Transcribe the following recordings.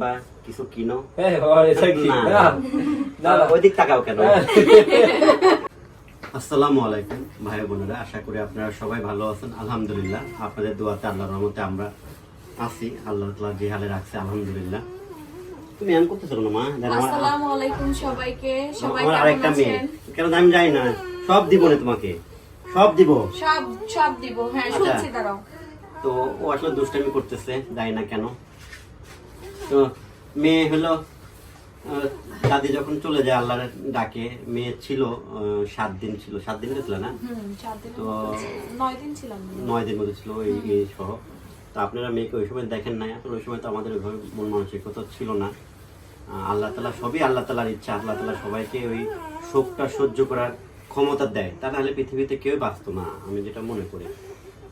বা কিছু কিনো হ্যাঁ বাবা, এটা কি? না। না, না, না। ওই দিক তাকাও কেন। আসসালামু আলাইকুম ভাই বোনেরা আশা করি আপনারা সবাই ভালো আছেন। আলহামদুলিল্লাহ আপনাদের দোয়াতে আল্লাহর রহমতে আমরা আছি। আল্লাহ তাআলা যে হালে রাখছে আলহামদুলিল্লাহ। তুমি এমন করতেছো না মা? আসসালামু আলাইকুম সবাইকে। সবাই কেমন আরেকটা মেয়ে। কেন আমি যাই না? সব দিব না তোমাকে। সব দিব। সব সব দিব। হ্যাঁ আচ্ছা। শুনছি দাঁড়াও। তো ও আসলে দুষ্টামি করতেছে যাই না কেন? তো মেয়ে হলো দাদি যখন চলে যায় আল্লাহর ডাকে মেয়ে ছিল সাত দিন ছিল। সাত দিন গেছিল না? তো নয় দিন নয় দিন মধ্যে ছিল এই এই সহ। তো আপনারা মেয়েকে ওই সময় দেখেন নাই। আসলে ওই সময় তো আমাদের ওইভাবে মন মানসিকতা ছিল না। আল্লাহ তালা সবই আল্লাহ তালার ইচ্ছা। আল্লাহ তালা সবাইকে ওই শোকটা সহ্য করার ক্ষমতা দেয়। তা নাহলে পৃথিবীতে কেউ বাঁচত না আমি যেটা মনে করি।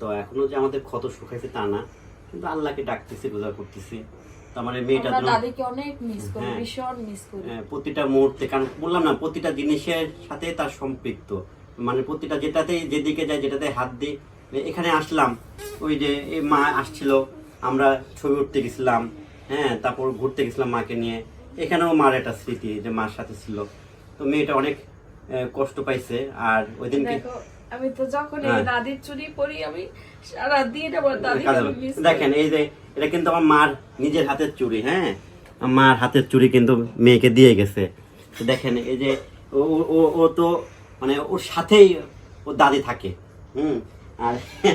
তো এখনও যে আমাদের ক্ষত শুকাইছে তা না। কিন্তু আল্লাহকে ডাকতেছি রোজা করতেছি। তো আমার এই আমরা দাদিকে অনেক মিস করি হ্যাঁ। ভীষণ মিস করি। প্রতিটা মুহূর্তে কারণ বললাম না প্রতিটা জিনিসের সাথে তার সম্পৃক্ত। মানে প্রতিটা যেটাতে যেদিকে যায় যেটাতে হাত দিই। এখানে আসলাম ওই যে এই মা আসছিল আমরা ছবি উঠতে গেছিলাম হ্যাঁ তারপর ঘুরতে গেছিলাম মাকে নিয়ে। এখানেও মার একটা স্মৃতি যে মার সাথে ছিল। তো মেয়েটা অনেক কষ্ট পাইছে আর ওই দিনকে আমি তো যখন এই হ্যাঁ। দাদির চুরি পরি আমি সারা দিন আমার মিস দেখেন এই যে এটা কিন্তু আমার মার নিজের হাতের চুড়ি হ্যাঁ? মার হাতের চুড়ি কিন্তু মেয়েকে দিয়ে গেছে। দেখেন এই যে ও ও- ও তো মানে ওর সাথেই ওর দাদি থাকে হুম? আর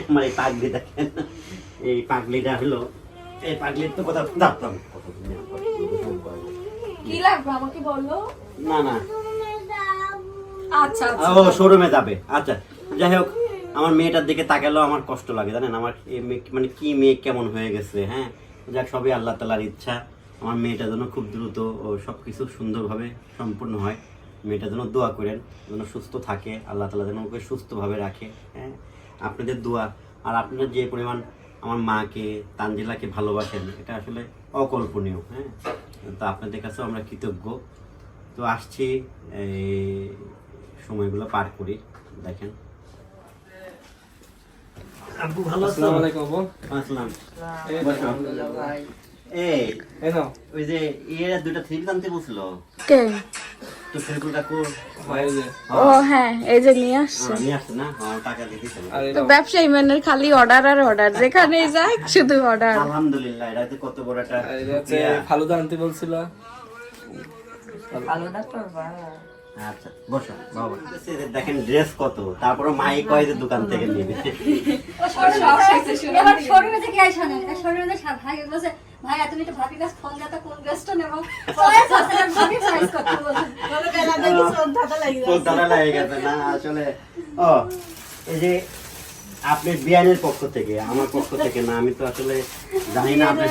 আমার এই পাগলি দেখেন এই পাগলিটা হলো এই পাগলির তো কথা জানতাম। কি লাগবে আমাকে বলো? না না। আচ্ছা আচ্ছা। ও শোরুমে যাবে। আচ্ছা যাই হোক, আমার মেয়েটার দিকে তাকালেও আমার কষ্ট লাগে, জানেন? আমার মানে কি মেয়ে কেমন হয়ে গেছে হ্যাঁ? যাক, সবই আল্লাহ তালার ইচ্ছা। আমার মেয়েটা যেন খুব দ্রুত ও সব কিছু সুন্দরভাবে সম্পূর্ণ হয়। মেয়েটা যেন দোয়া করেন, যেন সুস্থ থাকে, আল্লাহ তালা যেন ওকে সুস্থভাবে রাখে হ্যাঁ? আপনাদের দোয়া। আর আপনারা যে পরিমাণ আমার মাকে, তানজিলাকে ভালোবাসেন, এটা আসলে অকল্পনীয় হ্যাঁ? তো আপনাদের কাছেও আমরা কৃতজ্ঞ। তো আসছি সময়গুলো পার করি, দেখেন। আব্বু ভালো আছো আসসালামু আলাইকুম আপু। আসসালাম এই তো, বসো। আলহামদুলিল্লাহ ভাই। এই এই নাও। ওই যে ইয়ে দুটো থ্রি আনতে বলছিল কে তো সেগুলো কাকু ভাই, এই যে। ও হ্যাঁ এই যে নিয়ে আসছে হ্যাঁ, নিয়ে আসছে না হ্যাঁ টাকা দিয়ে দিতে তো ব্যবসায়ী মানে খালি অর্ডার আর অর্ডার যেখানে যাক শুধু অর্ডার আলহামদুলিল্লাহ এটা তো কত বড় একটা। ফালুদা আনতে বলছিল আচ্ছা বসো বাবা। দেখেন ড্রেস কত তারপরে মাই কয় যে দোকান থেকে নিবে। সব শেষে শুনে এবার শোরুমে থেকে আই শোনেন শোরুমে ভাই বলছে ভাই তুমি একটু ভাবি কাছে ফোন দাও কোন ড্রেসটা নেব? চয়েস আছে না ভাবি চয়েস করতে বলছে। বলে গেলা দেখি শ্রদ্ধাটা লাগি শ্রদ্ধাটা লাগে গেছে না আসলে ও এই যে আপনার বিয়ানের পক্ষ থেকে আমার পক্ষ থেকে না আমি তো আসলে জানি না আপনি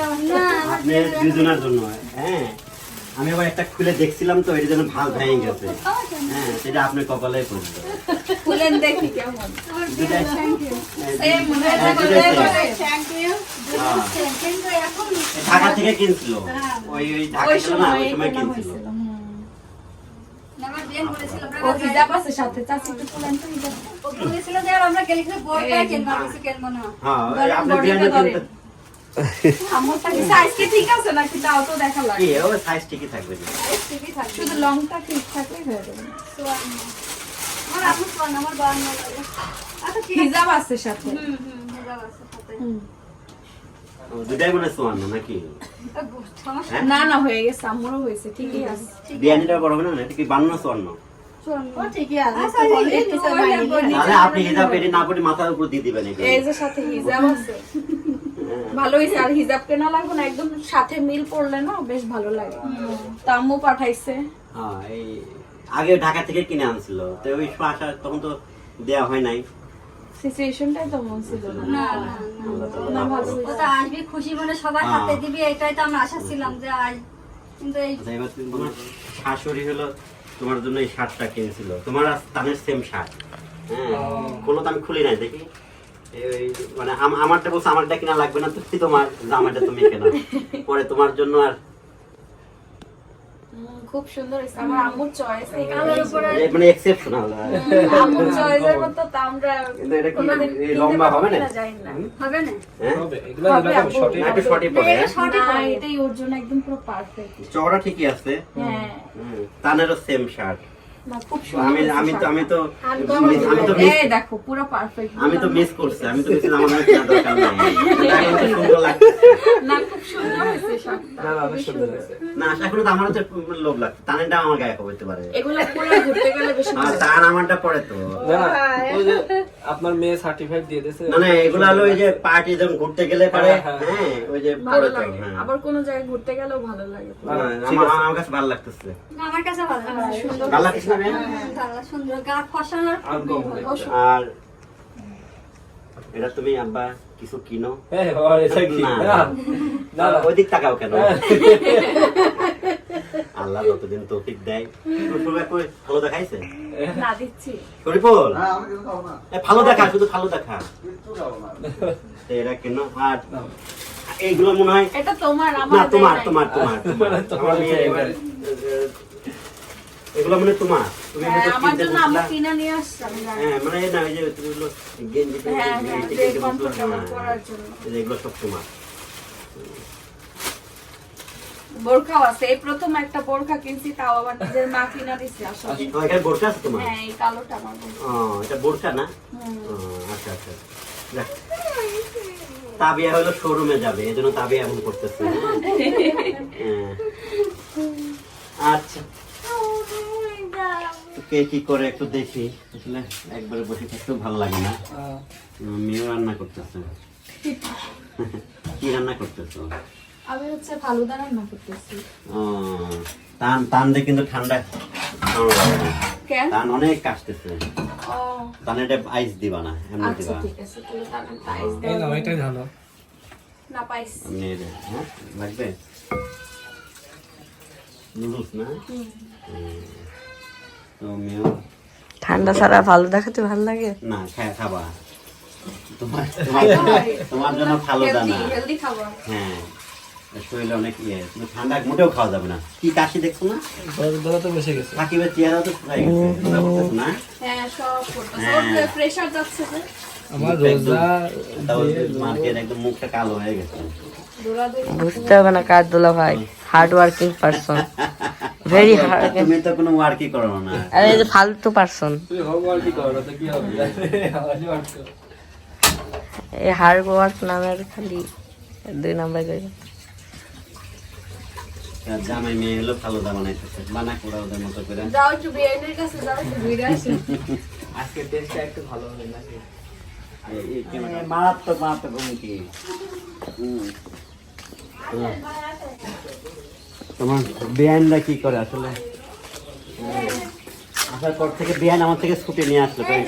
আপনি দুজনের জন্য হ্যাঁ? আমি আবার একটা খুলে দেখছিলাম তো এর জন্য ভাগ ভেঙে গেছে। হ্যাঁ সেটা আপনার কপালে পড়বে। খুলেন দেখি কেমন। মনে হয় হ্যাঁ, হ্যাঁ। ঢাকা থেকে কিনছিল। ওই ওই ঢাকা ওই ছিল না ওই সময় কিনছিল। করেছিল ও হিজাব আছে সাথে। চাচি একটু খুলেন তো হিজাব। ও বলেছিল যে আমরা গেলে পাই কিনবা কিছু কিনবো না। হ্যাঁ। কিনতে শুধু লংটা ঠিক থাকলেই হয়ে যাবে। আচ্ছা হিজাব আছে সাথে। হুম হুম হিজাব আছে সাথে। ও, দুটাই মনে সোয়ান্ন নাকি? তা গো- সমস্যা হ্যাঁ? না না হয়ে গেছে আমারও হয়েছে ঠিকই আছে। বিয়ানিটা বড় হবে না? এটা কি বান্ন সোয়ান্ন? আচ্ছা, আপনি পেটে না করে মাথার উপর দিয়ে দিবেন। এই যে সাথে হিজাব আছে। ভালো হয়েছে আর হিজাব কেনা লাগবে না একদম সাথে মিল পড়লে না বেশ ভালো লাগে। তা আম্মু পাঠাইছে। হ্যাঁ, এই আগে ঢাকা থেকে কিনে আনছিল তো ওই সময় আসা তখন তো দেয়া হয় নাই। সিচুয়েশনটাই তো মন ছিল না। না, না, না। আল্লাহ তাআলা না, মাফ ভালো করুন। ও তো আসবি খুশি মনে সবার হ্যাঁ। হাতে দিবি এটাই তো আমরা আশা ছিলাম যে আজ কিন্তু এই আচ্ছা, শাশুড়ি হলো তোমার জন্য এই শার্টটা কিনেছিল। তোমার আর তানের সেম শার্ট। হ্যাঁ কোনো তো আমি খুলি নাই দেখি। মানে আমারটা বলছে আমারটা কিনা লাগবে না তুমি তোমার জামাটা তুমি কেনা। পরে তোমার জন্য আর খুব সুন্দর আমার আম্মুর চয়েস কালোর উপরে মানে এক্সেপশনাল আম্মুর চয়েসের মতো তো আমরা কিন্তু এটা কি কোনোদিন এই কিনতে লম্বা হবে না? কিনা জানি না। হবে না? হবে এগুলো হবে এরকম না, শর্টই পড়ে? শর্টই পড়ে। এটাই ওর জন্য একদম পুরো পারফেক্ট চওড়া ঠিকই আছে। হ্যাঁ। তানেরও সেম শার্ট আমি আমি তো আমি তো আমি তো এই দেখো পুরো পারফেক্ট আমি তো মিস করছি আমি তো মিস আমার মনে হয় দরকার নাই। সুন্দর লাগছে। না খুব সুন্দর হয়েছে শার্টটা না না অনেক সুন্দর হয়েছে। না এখন তো আমার হচ্ছে লোভ লাগছে। তানেরটা আমার গায়ে হইতে পারে। এগুলো পুরো ঘুরতে গেলে বেশি আর তান আমারটা পরে তো। না না ওই যে আপনার মেয়ে সার্টিফাইড দিয়ে দিয়েছে। মানে এগুলো হলো ওই যে পার্টি যখন ঘুরতে গেলে পারে হ্যাঁ, হ্যাঁ ওই যে ভালো তো লাগে। হ্যাঁ। আবার কোনো জায়গায় ঘুরতে গেলেও ভালো লাগে। হ্যাঁ, আমার আমার কাছে ভালো লাগতেছে। আমার কাছে ভালো লাগে সুন্দর ভালো লাগতেছে না মেয়ে? হ্যাঁ, Uncommon একটা। আর এটা তুমি আব্বা কিছু কিনো? হ্যাঁ ওই দিক তাকাও কেন? হ্যাঁ। আল্লাহ যতদিন তৌফিক দেয়। ভালো দেখাইছে? শরীফুল? হ্যাঁ, ভালো দেখা শুধু ভালো দেখা। এরা কেন? আর এইগুলো মনে হয় এটা তোমার না তোমার তোমার তোমার তোমার তোমার আমার মেয়ে চাই এবার, নাই। আহ, এগুলো মানে তোমার। তুমি হ্যাঁ, আমার জন্য আমি কিনে নিয়ে জানি। হ্যাঁ। মানে না ওই যে তুমি হলো গেঞ্জি হ্যাঁ, হ্যাঁ, হ্যাঁ, এগুলো সব তোমার। বোরখাও আছে। এই প্রথম একটা বোরখা কিনছি তাও আবার নিজের মা কিনা দিচ্ছে আসলে। এখানে বোরকা আছে তোমার? হ্যাঁ এই কালোটা আমার ও এটা বোরকা না? আচ্ছা আচ্ছা। যাক। তাবিয়া হলো শোরুমে যাবে এই জন্য তাবিয়া এমন করতেছে। হ্যাঁ। আচ্ছা। কে কি করে একটু দেখি। আসলে একবারে বসে থাকতেও ভালো লাগে না। মেয়েও রান্না করতেছে। কি রান্না করতেছো? আমি হচ্ছে ফালুদা রান্না করতেছি। ও, টান টান দিয়ে কিন্তু ঠান্ডা টান অনেক কাশতেছে। ও। টান এটা আইস দিবা না এমনি আচ্ছা দিবা। এই নাও এটাই ভালো। না পাইস। দে, হ্যাঁ লাগবে? নুডলস না? ঠান্ডা ছাড়া ভালো দেখাতে ভালো লাগে? না খা- খাবা। তোমার তোমার জন্য- ভালো দানা। হ্যাঁ শরীরে অনেক ইয়ে। কিন্তু ঠান্ডা মোটেও খাওয়া যাবে না। কি কাশি দেখছ না? তো বসে গেছে। সাকিবের চেহারা তো ফুরাই গেছে না? হ্যাঁ সব হ্যাঁ। ওর প্রেসার যাচ্ছে আমার রোজা মার্কেট একদম মুখটা কালো হয়ে গেছে। বুঝতে হবে না কাজ দোলা ভাই। Hard working person very hard তুমি তো কোনো ওয়ার্কই করো না। আর এই যে ফালতু পারসন তুই হোমওয়ার্ক করো তো কি হবে। এই হার্ড ওয়ার্ক নামের খালি দুই নাম্বার করে জামাই মেয়ে হলো বানাইতেছে বানা করে ওদের মতো করে। যাও একটু বিরিয়ানির কাছে যাও ঘুরে আসো আজকে টেস্টটা একটু ভালো হবে নাকি? এই- এই ক্যামেরা- মারাত্মক মারাত্মক হুম। তোমার- বেআইনরা কি করে আসলে? আসার পর থেকে বেআইন আমার থেকে ছুটে নিয়ে আসলো, তাই?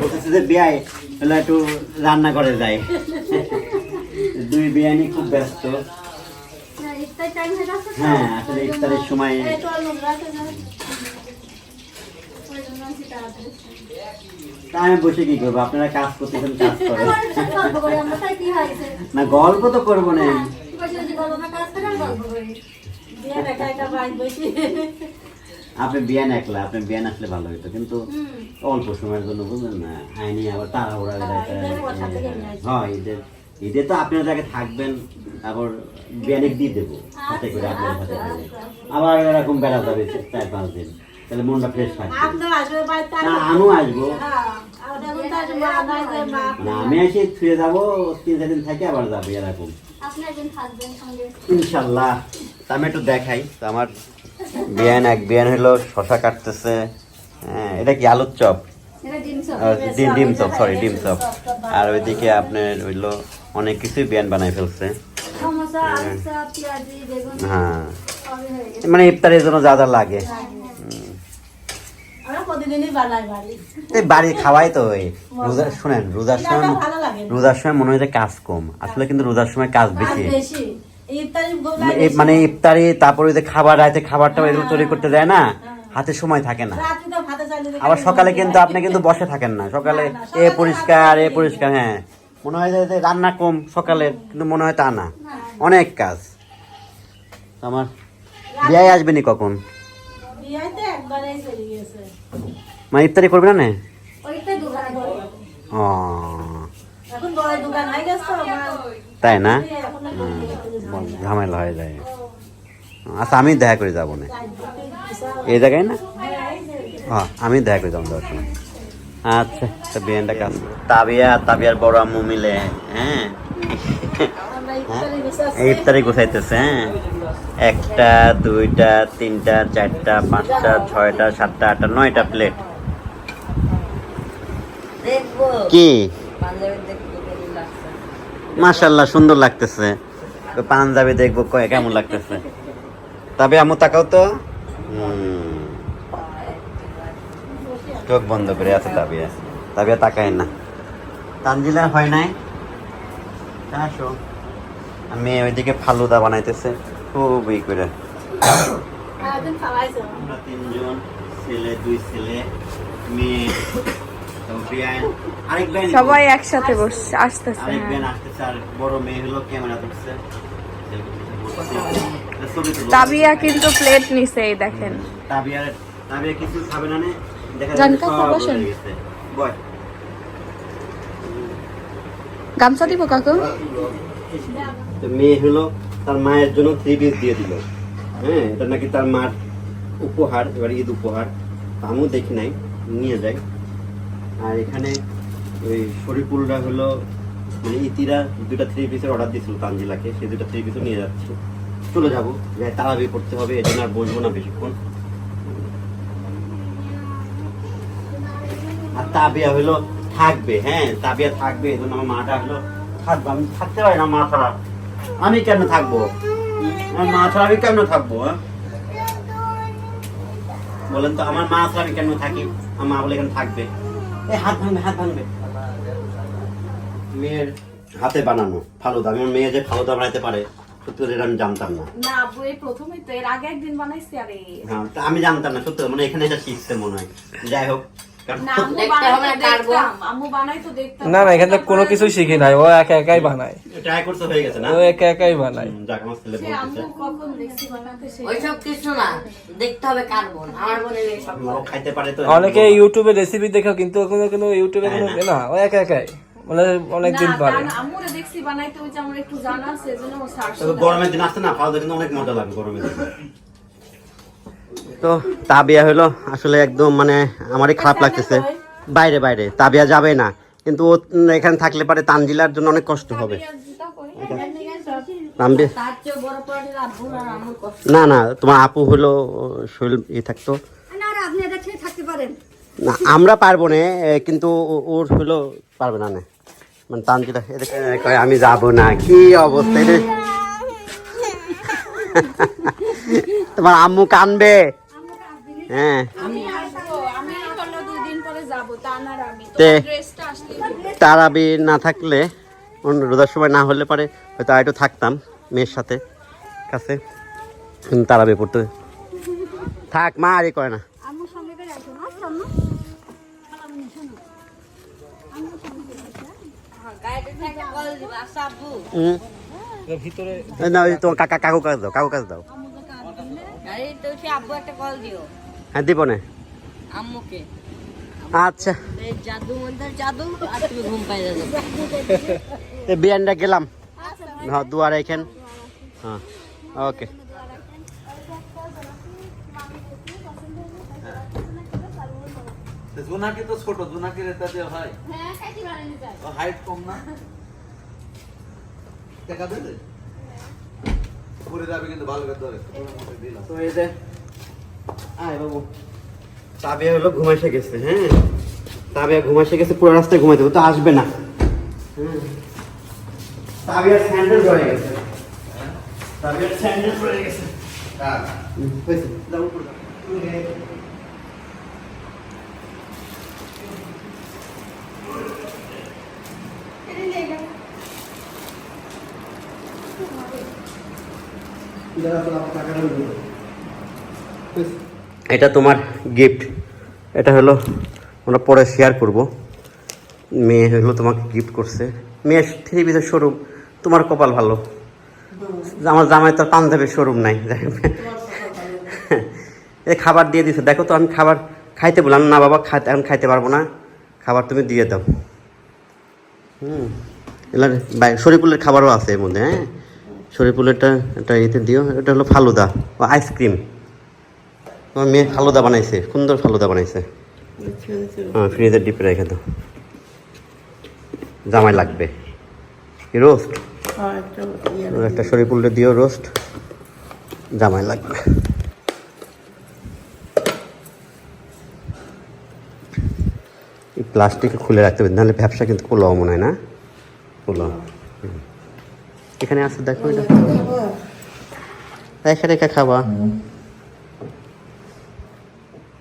বলতেছে যে বিয়াই হলো একটু রান্না যায় দুই বিয়ানি খুব ব্যস্ত। হ্যাঁ আসলে ইফতারের সময় আমি বসে কি করব আপনারা কাজ করতেছেন কাজ করি? না গল্প তো করব না বসি। আপনি বিয়ান একলা আপনি বিয়ান আসলে ভালো হতো কিন্তু অল্প সময়ের জন্য বুঝলেন না আইনি আবার তাড়াহুড়া করে হ্যাঁ, ঈদের? হ্যাঁ ঈদে তো আপনার জায়গায় থাকবেন তারপর বিয়ানে দিয়ে দেবো সাথে করে আপনার সাথে করে। আবার এরকম বেড়া যাবে চার পাঁচ দিন তাহলে মনটা ফ্রেশ না আমিও আসব। হ্যাঁ, আমি এসে ছুঁয়ে যাব তিন চার দিন থেকে আবার যাব এরকম। ইনশাল্লাহ। আমি একটু দেখাই তো আমার বিয়ান এক বিয়ান হলো শশা কাটতেছে। হ্যাঁ এটা কি আলুর চপ? এটা ডিম চপ। ডিম ডিম চপ সরি ডিম চপ। আর ওইদিকে আপনার হইল অনেক কিছুই বিয়ান বানাই ফেলছে। সমোসা, আলু চপ, পেঁয়াজি, বেগুন, হ্যাঁ। সবই হয়ে গেছে। মানে ইফতারের জন্য যা যা লাগে আমরা প্রতিদিনই বানাই বাড়ি। এই বাড়ি খাওয়াই তো ওই। শুনেন রোজার সময় রোজার সময় মনে হয় যে কাজ কম। আসলে কিন্তু রোজার সময় কাজ বেশি। মানে ইফতারি তারপরে ওই যে খাবার রাতে খাবারটা এগুলো তৈরি করতে দেয় না হাতে সময় থাকে না। আবার সকালে কিন্তু আপনি কিন্তু বসে থাকেন না। সকালে এ পরিষ্কার এ পরিষ্কার হ্যাঁ। মনে হয় যে রান্না কম সকালে কিন্তু মনে হয় তা না। অনেক কাজ। আমার বিয়ে আসবে নি কখন? একবারে মানে ইফতারি করবে না ও। হয়ে তাই না? ঝামেলা হয়ে যায়। আচ্ছা আমি দেখা করে যাব না। এই জায়গায় না? হ্যাঁ আমি দেখা করে যাব দর্শন। আচ্ছা তো বিয়ানটা কাজ তাবিয়া তাবিয়ার বড় আম্মু মিলে হ্যাঁ। এই ইফতারি গোছাইতেছে হ্যাঁ। একটা দুইটা তিনটা চারটা পাঁচটা ছয়টা সাতটা আটটা নয়টা প্লেট কি? মাশাল্লাহ সুন্দর লাগতেছে। পাঞ্জাবি দেখব কয় কেমন লাগতেছে? তবে আমু তাকাও তো। চোখ বন্ধ করে আছে তাবিয়া। তাবিয়া তাকায় না। তানজিলা হয় নাই? আসো। আমি ওইদিকে ফালুদা বানাইতেছে। খুবই করে। একদিন খাওয়াইছে আমরা তিনজন ছেলে দুই ছেলে মেয়ে সবাই একসাথে বসে আসতেছে আরেক হ্যাঁ। আসতেছে আর বড় মেয়ে হলো ক্যামেরা ধরছে। তাবিয়া কিন্তু প্লেট নিছে এই দেখেন। তাবিয়ার তাবিয়া কিছু খাবে না নে দেখা যাচ্ছে সব হয়ে গেছে। বয়। গামছা দিব কাকু? তো মেয়ে হলো তার মায়ের জন্য থ্রি পিস দিয়ে দিল। হ্যাঁ এটা নাকি তার মার উপহার, এবার ঈদ উপহার। আমিও দেখি নাই, নিয়ে যাই। আর এখানে ওই শরীফুলরা হলো মানে ইতিরা দুটা থ্রি পিসের অর্ডার দিয়েছিল তানজিলাকে সেই দুটা থ্রি পিসও নিয়ে যাচ্ছে। চলে যাব যাই তাড়াবি করতে হবে এই জন্য আর বসবো না বেশিক্ষণ। আর তাবিয়া হলো থাকবে হ্যাঁ তাবিয়া থাকবে এই জন্য আমার মাটা হলো থাকবে। আমি থাকতে পারি না মা ছাড়া। আমি কেন থাকব? আমার মা ছাড়া আমি কেন থাকব হ্যাঁ? বলেন তো আমার মা ছাড়া আমি কেন থাকি? আমার মা বলে কেন থাকবে। এই হাত ভাঙবে হাত ভাঙবে। মেয়ের হাতে বানানো ফালুদা আমার মেয়ে যে ফালুদা বানাইতে পারে আমি জানতাম না। না আপু এই প্রথমেই তো এর আগে একদিন বানাইছি আরে। হ্যাঁ আমি জানতাম না সত্যি মানে এখানে এটা শিখতে মনে হয়। যাই হোক না না, কাটবো। দেখতাম আম্মু বানাই তো দেখতাম। না না এখানে কোনো কিছুই শিখি নাই ও একা একাই বানায়। ট্রাই করতে হয়ে গেছে না? ও একা একাই বানায়। হুম, যাক আমার ছেলে বলতেছে। কখন দেখছি বানাতে ওইসব কিছু না দেখতে হবে কার বোন আমার বোনের এইসব খাইতে পারে তো। অনেকে ইউটিউবে রেসিপি দেখো কিন্তু কোনো কোনো ইউটিউবে কোনো না? ও একা একাই। মানে অনেকদিন না, পারে। জানা- দেখছি বানাইতে ওই যে আমার একটু জানা সার্চ গরমের দিন আসছে না ফালুদা কিন্তু অনেক মজা লাগে গরমের দিন। তো তাবিয়া হলো আসলে একদম মানে আমারই খারাপ লাগতেছে। বাইরে বাইরে। তাবিয়া যাবে না। কিন্তু ও এখানে থাকলে পারে তানজিলার জন্য অনেক কষ্ট হবে। না না তোমার আপু হলো ও, শরীর ই থাকতো। না আর আপনি এটা খেয়ে থাকতে পারেন। না আমরা পারব না কিন্তু ও- ওর হলো পারবে না না। মানে তানজিলা এদিকে কয় আমি যাব না কি অবস্থা তোমার আম্মু কানবে। হ্যাঁ। আমি আসব আমি হলো দুই দিন পরে যাব তানার আমি। তো তে- তারাবি না থাকলে অন্য রোজার সময় না হলে পারে হয়তো আর একটু থাকতাম মেয়ের সাথে কাছে। কিন্তু তারাবি পড়তে থাক মা আর করে না। ওই তোমার কাকা কাকু কাজ দাও কাকু কাজ দাও। তো আব্বু একটা কল দিও। হ্যাঁ দিব না। আম্মুকে। আচ্ছা। এই জাদু মধ্যে জাদু আর তুমি ঘুম পাই যাবে। এই বিয়ানটা গেলাম। হ্যাঁ দুয়ারে এখান। হ্যাঁ ওকে। জোনাকি তো ছোট জোনাকির এটা দিয়ে হয়। হাইট কম না? দেখা দেবে? পরে যাবে কিন্তু ভালো করে ধরে। তো এই যে আয় বাবু। তাবিয়া হলো ঘুমাইসে গেছে হ্যাঁ? তাবিয়া ঘুমাইসে গেছে পুরো রাস্তায় ঘুমাইতে তো আসবে না। হুম। তাবিয়ার স্যান্ডেল রয়ে গেছে। তাবিয়ার স্যান্ডেল রয়ে গেছে। হ্যাঁ হয়েছে? যাও উপরে যাও। এটা তোমার গিফট এটা হলো আমরা পরে শেয়ার করব। মেয়ে হলো তোমাকে গিফট করছে। মেয়ে থ্রি পিসের শোরুম তোমার কপাল ভালো। আমার জামাই তো পাঞ্জাবের শোরুম নাই। এই খাবার দিয়ে দিছে। দেখো তো আমি খাবার খাইতে বললাম, না বাবা খাইতে এখন খাইতে পারব না। খাবার তুমি দিয়ে দাও। হুম। এলা শরীফুলের খাবারও আছে এর মধ্যে হ্যাঁ? শরীফুলেরটা এটা এতে দিও। এটা হলো ফালুদা আইসক্রিম আমার মেয়ে ফালুদা বানাইছে সুন্দর ফালুদা বানাইছে। হ্যাঁ ফ্রিজের ডিপে রেখে দাও। জামাই লাগবে। কি রোস্ট একটা শরীর শরীফুলটা দিও রোস্ট জামাই লাগবে। এই প্লাস্টিকে খুলে রাখতে হবে নাহলে ব্যবসা কিন্তু পোলাও মনে হয় না? পোলাও। এখানে আছে দেখো এটা। রেখে রেখে খাবা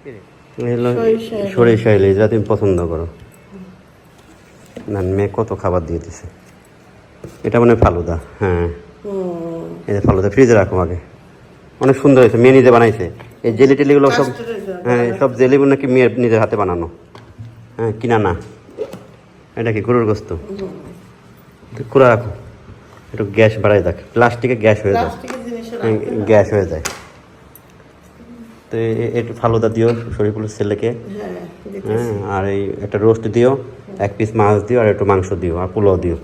এই হলো সরিষা ইলিশ যা তুমি পছন্দ করো। না মেয়ে কত খাবার দিয়ে দিছে? এটা মানে ফালুদা হ্যাঁ। এই যে ফালুদা ফ্রিজে রাখো আগে। অনেক সুন্দর হয়েছে মেয়ে নিজে বানাইছে। এই জেলি টেলিগুলো সব হ্যাঁ সব জেলিগুলো নাকি মেয়ের নিজের হাতে বানানো। হ্যাঁ কিনা না। এটা কি গরুর গোস্ত? কুড়া রাখো। একটু গ্যাস বাড়াই দেখ। প্লাস্টিকে গ্যাস হয়ে যায়। হ্যাঁ, গ্যাস হয়ে যায়। তো একটু ফালুদা দিও শরীফুলের ছেলেকে। হ্যাঁ আর এই একটা রোস্ট দিও এক পিস মাছ দিও আর একটু মাংস দিও আর পোলাও দিও।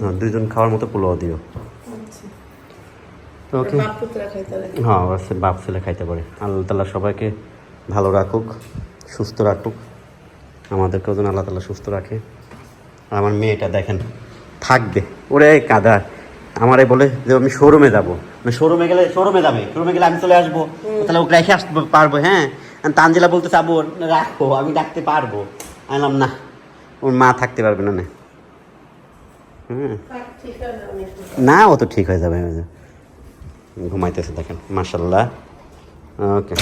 হ্যাঁ দুজন খাওয়ার মতো পোলাও দিও। ওকে। হ্যাঁ ওরা বাপ ছেলে খাইতে পারে। আল্লাহ তালা সবাইকে ভালো রাখুক সুস্থ রাখুক। আমাদেরকেও যেন আল্লাহ তালা সুস্থ রাখে। আর আমার মেয়েটা দেখেন থাকবে। ওরে কাদা আমারে বলে যে আমি শোরুমে যাব। শোরুমে গেলে শোরুমে যাবে। শোরুমে গেলে আমি চলে আসব। তাহলে ওকে রেখে আসতে পারব হ্যাঁ? তানজিলা বলতে চাবো রাখো আমি ডাকতে পারব। আমি বললাম না ওর মা থাকতে পারবে না না। ও তো ঠিক হয়ে যাবে। ঘুমাইতেছে দেখেন মার্শাল্লাহ ওকে।